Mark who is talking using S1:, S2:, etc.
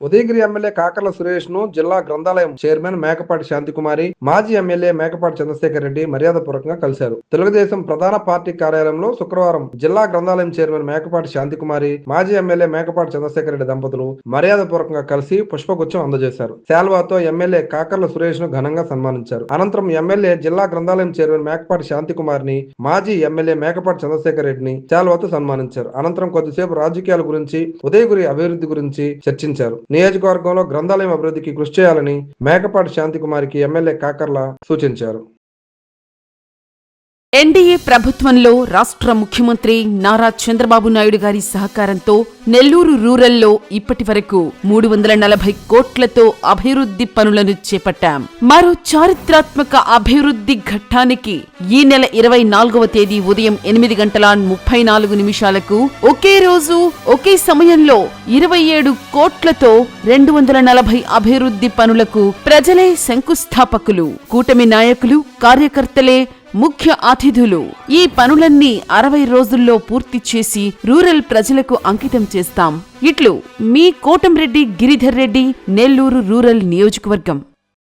S1: Udayagiri MLA Kakarla సురేష్ను జిల్లా గ్రంథాలయం chairman Mekapati Santhi Kumari మాజీ ఎమ్మెల్యే మేకపాటి చంద్రశేఖర్ రెడ్డి మర్యాదపూర్వకంగా కలిశారు. తెలుగుదేశం ప్రధాన పార్టీ కార్యాలయంలో శుక్రవారం జిల్లా గ్రంథాలయం చైర్మన్ మేకపాటి శాంతికుమారి మాజీ ఎమ్మెల్యే మేకపాటి చంద్రశేఖర్ రెడ్డి దంపతులు మర్యాదపూర్వకంగా కలిసి పుష్పగుచ్చం అందజేశారు. శాల్వాతో ఎమ్మెల్యే కాకర్ల సురేష్ను ఘనంగా సన్మానించారు. అనంతరం ఎమ్మెల్యే జిల్లా గ్రంథాలయం చైర్మన్ మేకపాటి శాంతికుమారిని మాజీ ఎమ్మెల్యే మేకపాటి చంద్రశేఖర్ రెడ్డిని శాల్వాతో సన్మానించారు. అనంతరం కొద్దిసేపు రాజకీయాల గురించి ఉదయగిరి అభివృద్ధి గురించి చర్చించారు. నియోజకవర్గంలో గ్రంథాలయం అభివృద్ధికి కృషి చేయాలని మేకపాటి శాంతికుమారికి ఎమ్మెల్యే కాకర్ల సూచించారు.
S2: ఎన్డీఏ ప్రభుత్వంలో రాష్ట్ర ముఖ్యమంత్రి నారా చంద్రబాబు నాయుడు గారి సహకారంతో నెల్లూరు రూరల్లో ఇప్పటి వరకు మూడు వందల నలభై కోట్లతో అభివృద్ధి పనులను చేపట్టాం. మరో చారిత్రాత్మక అభివృద్ధి ఘట్టానికి ఈ నెల ఇరవై నాలుగవ తేదీ ఉదయం ఎనిమిది గంటల ముప్పై నాలుగు నిమిషాలకు ఒకే రోజు ఒకే సమయంలో ఇరవై ఏడు కోట్లతో రెండు వందల నలభై అభివృద్ధి పనులకు ప్రజలే శంకుస్థాపకులు. కూటమి నాయకులు కార్యకర్తలే ముఖ్య అతిథులు. ఈ పనులన్నీ అరవై రోజుల్లో పూర్తి చేసి రూరల్ ప్రజలకు అంకితం చేస్తాం. ఇట్లు మీ కోటంరెడ్డి గిరిధర్ రెడ్డి నెల్లూరు రూరల్ నియోజకవర్గం.